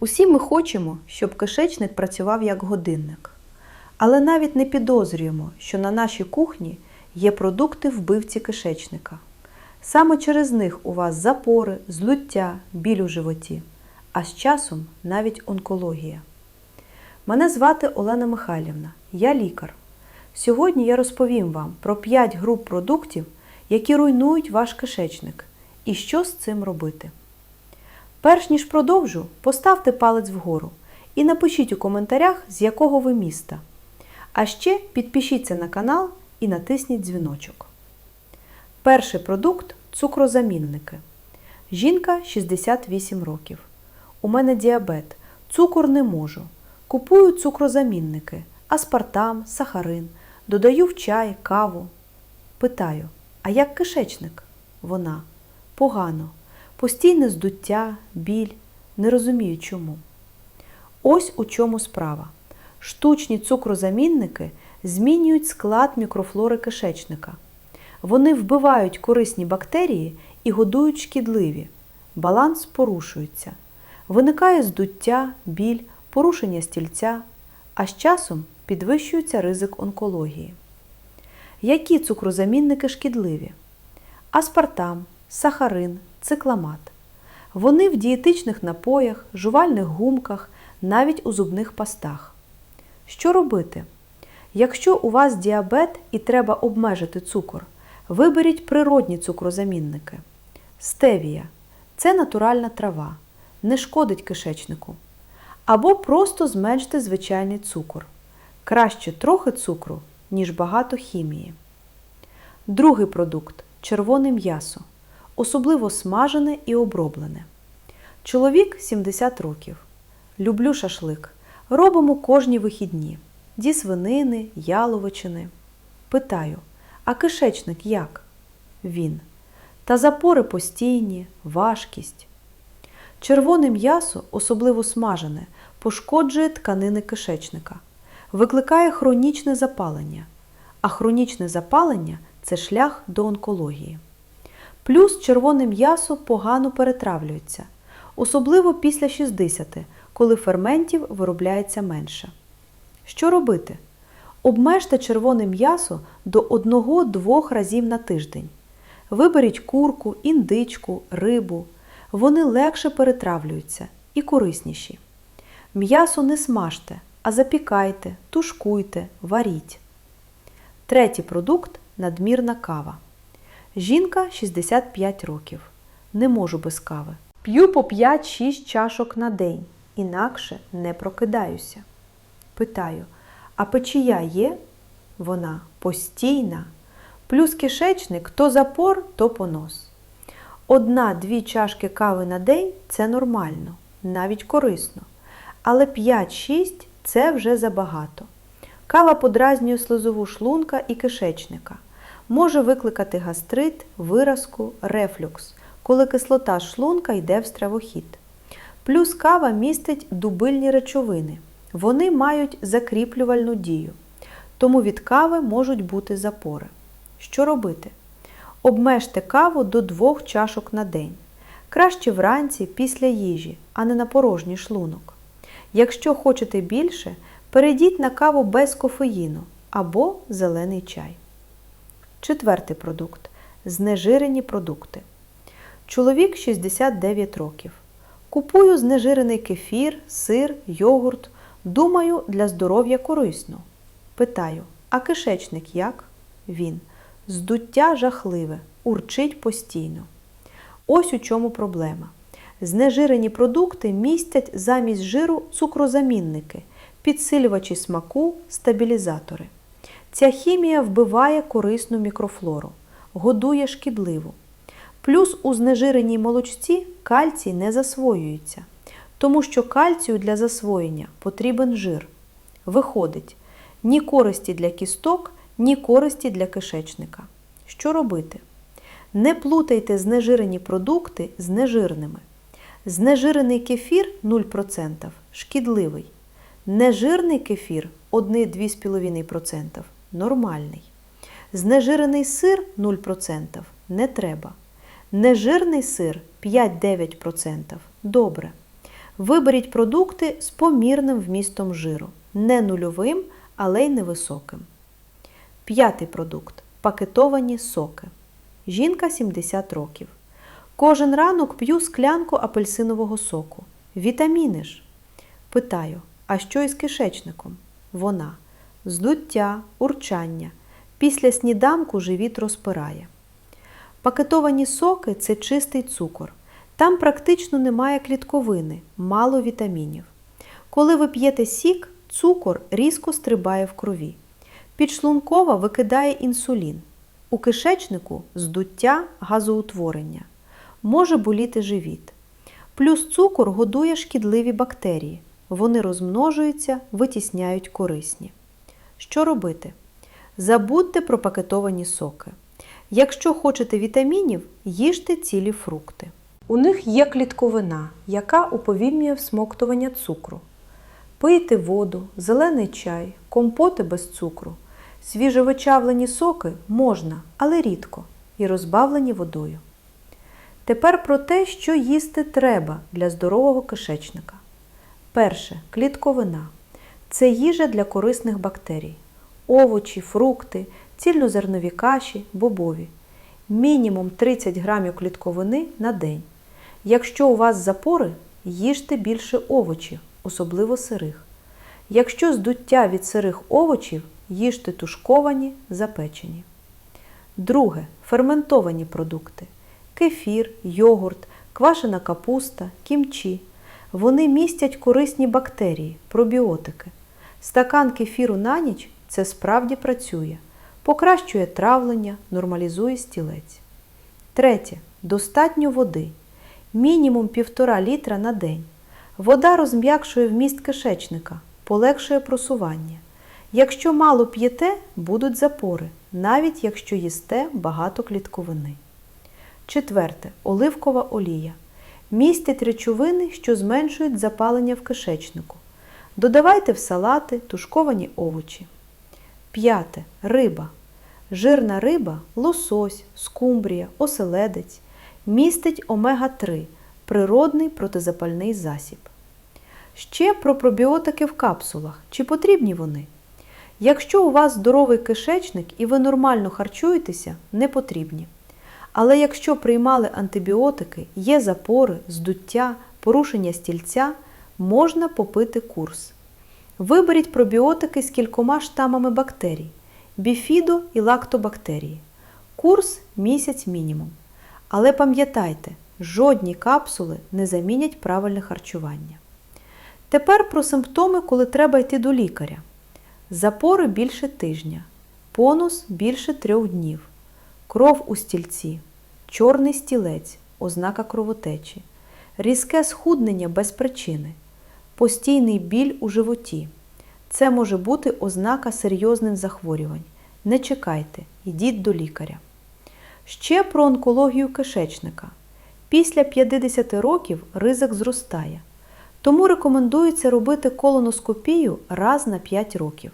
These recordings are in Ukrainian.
Усі ми хочемо, щоб кишечник працював як годинник. Але навіть не підозрюємо, що на нашій кухні є продукти вбивці кишечника. Саме через них у вас запори, злуття, біль у животі, а з часом навіть онкологія. Мене звати Олена Михайлівна, я лікар. Сьогодні я розповім вам про 5 груп продуктів, які руйнують ваш кишечник, і що з цим робити. Перш ніж продовжу, поставте палець вгору і напишіть у коментарях, з якого ви міста. А ще підпишіться на канал і натисніть дзвіночок. Перший продукт цукрозамінники. Жінка 68 років. У мене діабет. Цукор не можу. Купую цукрозамінники, аспартам, сахарин, додаю в чай, каву. Питаю, а як кишечник? Вона. Погано. Постійне здуття, біль. Не розумію чому. Ось у чому справа. Штучні цукрозамінники змінюють склад мікрофлори кишечника. Вони вбивають корисні бактерії і годують шкідливі. Баланс порушується. Виникає здуття, біль, порушення стільця, а з часом підвищується ризик онкології. Які цукрозамінники шкідливі? Аспартам, сахарин, цикламат. Вони в дієтичних напоях, жувальних гумках, навіть у зубних пастах. Що робити? Якщо у вас діабет і треба обмежити цукор, виберіть природні цукрозамінники. Стевія це натуральна трава, не шкодить кишечнику. Або просто зменште звичайний цукор. Краще трохи цукру, ніж багато хімії. Другий продукт червоне м'ясо, особливо смажене і оброблене. Чоловік 70 років. Люблю шашлик. Робимо кожні вихідні. Зі свинини, яловичини. Питаю, а кишечник як? Він. Та запори постійні, важкість. Червоне м'ясо, особливо смажене, пошкоджує тканини кишечника, викликає хронічне запалення. А хронічне запалення це шлях до онкології. Плюс червоне м'ясо погано перетравлюється, особливо після 60, коли ферментів виробляється менше. Що робити? Обмежте червоне м'ясо до 1-2 разів на тиждень. Виберіть курку, індичку, рибу. Вони легше перетравлюються і корисніші. М'ясо не смажте, а запікайте, тушкуйте, варіть. Третій продукт надмірна кава. Жінка 65 років. Не можу без кави. П'ю по 5-6 чашок на день, інакше не прокидаюся. Питаю, а печія є? Вона постійна. Плюс кишечник то запор, то понос. Одна-дві чашки кави на день це нормально, навіть корисно. Але 5-6 це вже забагато. Кава подразнює слизову шлунка і кишечника. Може викликати гастрит, виразку, рефлюкс, коли кислота шлунка йде в стравохід. Плюс кава містить дубильні речовини. Вони мають закріплювальну дію. Тому від кави можуть бути запори. Що робити? Обмежте каву до 2 чашок на день. Краще вранці після їжі, а не на порожній шлунок. Якщо хочете більше, перейдіть на каву без кофеїну або зелений чай. Четвертий продукт знежирені продукти. Чоловік 69 років. Купую знежирений кефір, сир, йогурт. Думаю, для здоров'я корисно. Питаю, а кишечник як? Він. Здуття жахливе, урчить постійно. Ось у чому проблема. Знежирені продукти містять замість жиру цукрозамінники, підсилювачі смаку, стабілізатори. Ця хімія вбиває корисну мікрофлору, годує шкідливу. Плюс у знежиреній молочці кальцій не засвоюється, тому що кальцію для засвоєння потрібен жир. Виходить, ні користі для кісток, ні користі для кишечника. Що робити? Не плутайте знежирені продукти з нежирними. Знежирений кефір 0% шкідливий. Нежирний кефір 1-2,5% нормальний. Знежирений сир 0% не треба. Нежирний сир 5-9% добре. Виберіть продукти з помірним вмістом жиру, не нульовим, але й невисоким. П'ятий продукт пакетовані соки. Жінка 70 років. Кожен ранок п'ю склянку апельсинового соку. Вітаміни ж. Питаю, а що із кишечником? Вона. Здуття, урчання. Після сніданку живіт розпирає. Пакетовані соки це чистий цукор. Там практично немає клітковини, мало вітамінів. Коли ви п'єте сік, цукор різко стрибає в крові. Підшлункова викидає інсулін. У кишечнику здуття, газоутворення. Може боліти живіт. Плюс цукор годує шкідливі бактерії. Вони розмножуються, витісняють корисні. Що робити? Забудьте про пакетовані соки. Якщо хочете вітамінів, їжте цілі фрукти. У них є клітковина, яка уповільнює всмоктування цукру. Пийте воду, зелений чай, компоти без цукру. Свіжовичавлені соки можна, але рідко, і розбавлені водою. Тепер про те, що їсти треба для здорового кишечника. Перше клітковина. Це їжа для корисних бактерій. Овочі, фрукти, цільнозернові каші, бобові. Мінімум 30 грамів клітковини на день. Якщо у вас запори, їжте більше овочів, особливо сирих. Якщо здуття від сирих овочів, їжте тушковані, запечені. Друге ферментовані продукти кефір, йогурт, квашена капуста, кімчі. Вони містять корисні бактерії, пробіотики. Стакан кефіру на ніч це справді працює, покращує травлення, нормалізує стілець. Третє. Достатньо води. Мінімум 1,5 літра на день. Вода розм'якшує вміст кишечника, полегшує просування. Якщо мало п'єте, будуть запори, навіть якщо їсте багато клітковини. Четверте. Оливкова олія. Містить речовини, що зменшують запалення в кишечнику. Додавайте в салати тушковані овочі. П'яте. Риба. Жирна риба, лосось, скумбрія, оселедець. Містить омега-3 природний протизапальний засіб. Ще про пробіотики в капсулах. Чи потрібні вони? Якщо у вас здоровий кишечник і ви нормально харчуєтеся, не потрібні. Але якщо приймали антибіотики, є запори, здуття, порушення стільця, можна попити курс. Виберіть пробіотики з кількома штамами бактерій біфідо і лактобактерії. Курс місяць мінімум. Але пам'ятайте, жодні капсули не замінять правильне харчування. Тепер про симптоми, коли треба йти до лікаря. Запори більше тижня, понос більше трьох днів, кров у стільці, чорний стілець, ознака кровотечі, різке схуднення без причини, постійний біль у животі. Це може бути ознака серйозних захворювань. Не чекайте, йдіть до лікаря. Ще про онкологію кишечника. Після 50 років ризик зростає. Тому рекомендується робити колоноскопію раз на 5 років.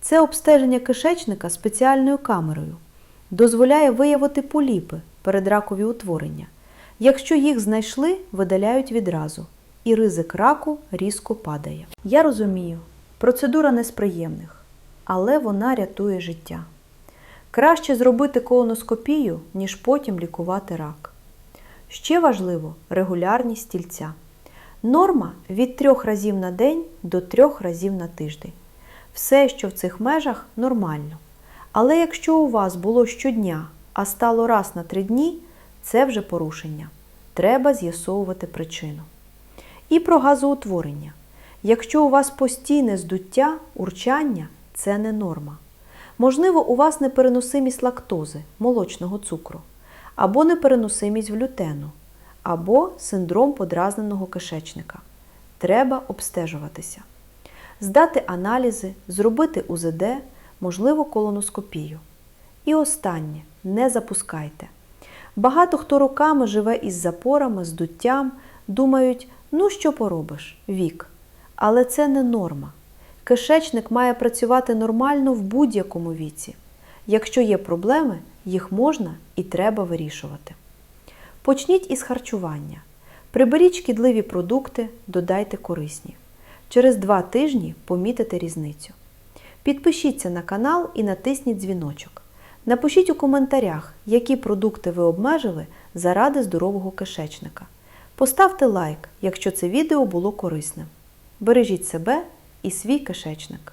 Це обстеження кишечника спеціальною камерою. Дозволяє виявити поліпи, передракові утворення. Якщо їх знайшли, видаляють відразу, і ризик раку різко падає. Я розумію, процедура не з приємних, але вона рятує життя. Краще зробити колоноскопію, ніж потім лікувати рак. Ще важливо регулярність стільця. Норма від 3 разів на день до 3 разів на тиждень. Все, що в цих межах, нормально. Але якщо у вас було щодня, а стало раз на 3 дні, це вже порушення. Треба з'ясовувати причину. І про газоутворення. Якщо у вас постійне здуття, урчання це не норма. Можливо, у вас непереносимість лактози, молочного цукру, або непереносимість глютену, або синдром подразненого кишечника. Треба обстежуватися. Здати аналізи, зробити УЗД, можливо, колоноскопію. І останнє не запускайте. Багато хто роками живе із запорами, здуттям, думають, ну що поробиш, вік. Але це не норма. Кишечник має працювати нормально в будь-якому віці. Якщо є проблеми, їх можна і треба вирішувати. Почніть із харчування. Приберіть шкідливі продукти, додайте корисні. Через два тижні помітите різницю. Підпишіться на канал і натисніть дзвіночок. Напишіть у коментарях, які продукти ви обмежили заради здорового кишечника. Поставте лайк, якщо це відео було корисним. Бережіть себе і свій кишечник.